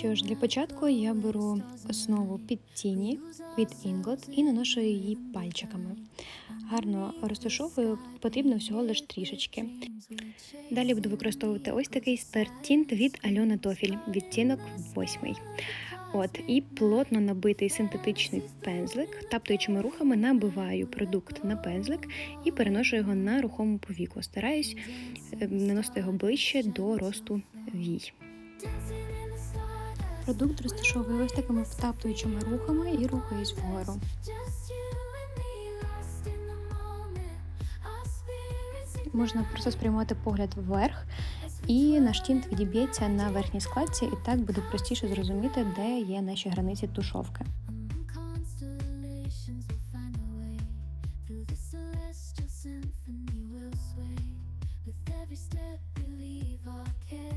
Що ж, для початку я беру основу під тіні від Ingot і наношу її пальчиками. Гарно розташовую, потрібно всього лише трішечки. Далі буду використовувати ось такий стартінт від Альона Тофіль, відтінок 8. От, і плотно набитий синтетичний пензлик, таптуючими рухами набиваю продукт на пензлик і переношу його на рухому повіку. Стараюсь е, наносити його ближче до росту вій. Продукт розташовую ось такими втаптуючими рухами і рухаюсь вгору. Можна просто спрямувати погляд вверх, і наш тінт відіб'ється на верхній складці, і так буде простіше зрозуміти, де є наші границі тушовки. Every step we leave our cares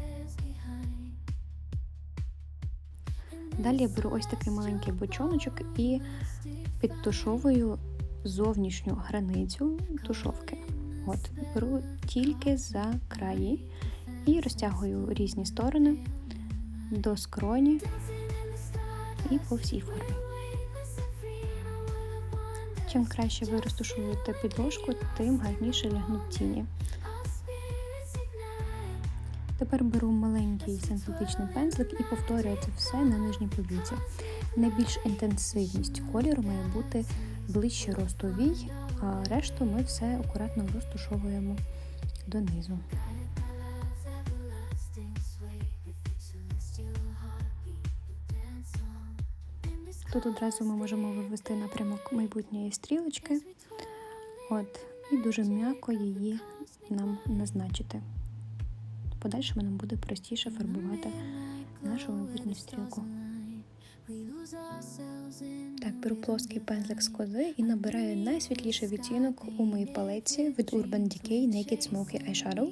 Далі я беру ось такий маленький бочоночок і підтушовую зовнішню границю тушовки. От, беру тільки за краї і розтягую різні сторони до скроні і по всій формі. Чим краще ви розташуєте підложку, тим гарніше лягнуть тіні. Тепер беру маленький синтетичний пензлик і повторюю це все на нижній повіці. Найбільш інтенсивність кольору має бути ближче росту вій, а решту ми все акуратно розтушовуємо донизу. Тут одразу ми можемо вивести напрямок майбутньої стрілочки. От, і дуже м'яко її нам назначити. Подальшому нам буде простіше фарбувати нашу майбутню стрілку. Так, беру плоский пензлик з кози і набираю найсвітліший відтінок у моїй палеці від Urban Decay Naked Smoky Eyeshadow.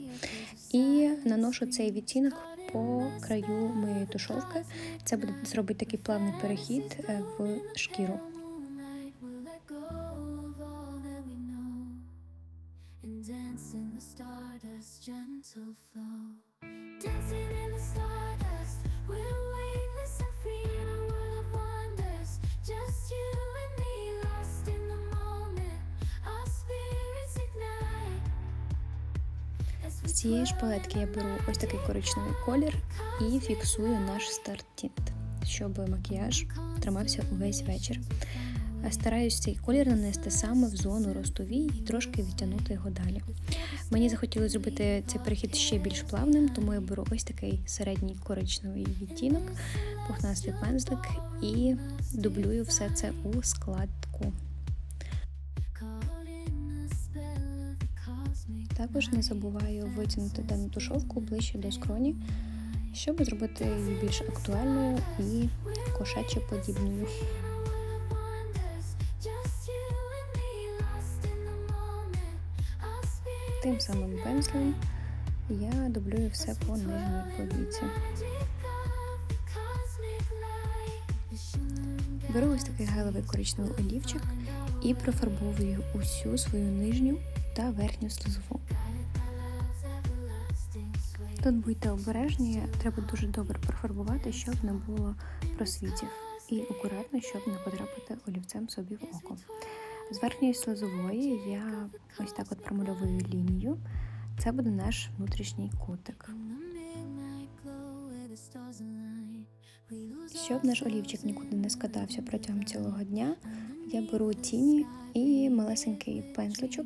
І наношу цей відтінок по краю моєї тушовки. Це буде зробити такий плавний перехід е, в шкіру. З цієї ж палетки я беру ось такий коричневий колір і фіксую наш старт тінт, щоб макіяж тримався увесь вечір. Стараюсь цей колір нанести саме в зону ростовій і трошки відтягнути його далі. Мені захотілося зробити цей перехід ще більш плавним, тому я беру ось такий середній коричневий відтінок, пухнастий пензлик і дублюю все це у складку. Також не забуваю витягнути дану тушовку ближче до скроні, щоб зробити її більш актуальною і кошаче подібною. Тим самим пензлем я дублюю все по нижній повіці. Беру ось такий гелевий коричневий олівчик і профарбовую усю свою нижню та верхню слизову. Тут будьте обережні, треба дуже добре профарбувати, щоб не було просвітів. І акуратно, щоб не потрапити олівцем собі в око. З верхньої слизової я ось так от промальовую лінію. Це буде наш внутрішній кутик. Щоб наш олівчик нікуди не скатався протягом цілого дня, я беру тіні і малесенький пензличок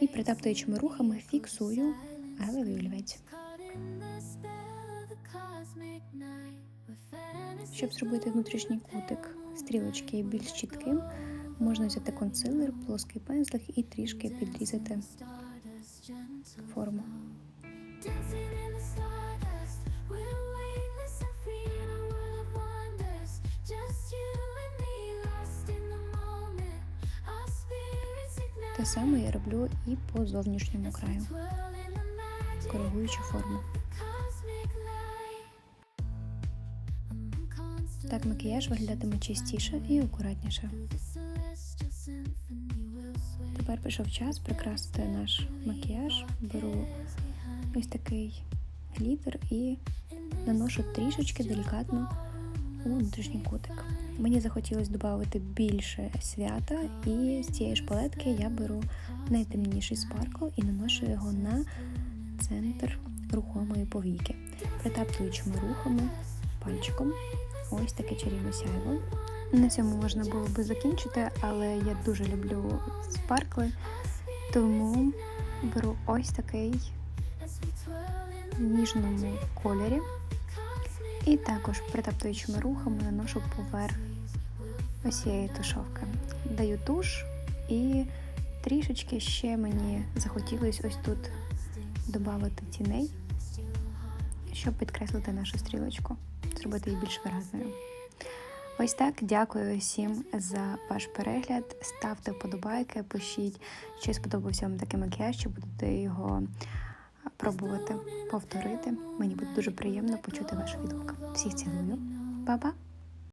і притаптуючими рухами фіксую гелевий олівець. Щоб зробити внутрішній кутик стрілочки більш чітким, можна взяти консилер, плоский пензлик і трішки підрізати форму. Те саме я роблю і по зовнішньому краю, коригуючи форму. Так макіяж виглядатиме чистіше і акуратніше. Тепер прийшов час прикрасити наш макіяж. Беру ось такий глітер і наношу трішечки делікатно у внутрішній кутик. Мені захотілося додати більше свята, і з цієї ж палетки я беру найтемніший спаркл і наношу його на центр рухомої повіки, притаптуючими рухами пальчиком. Ось таке чарівне сяйво. На цьому можна було би закінчити, але я дуже люблю спаркли, тому беру ось такий в ніжному кольорі. І також притаптуючими рухами наношу поверх ось цієї тушовки. Даю туш і трішечки ще мені захотілося ось тут додати тіней, щоб підкреслити нашу стрілочку, зробити її більш виразною. Ось так, дякую всім за ваш перегляд. Ставте вподобайки, пишіть, чи сподобався вам такий макіяж, чи будете його пробувати повторити. Мені буде дуже приємно почути ваш відгук. Всіх цілую. Па-па!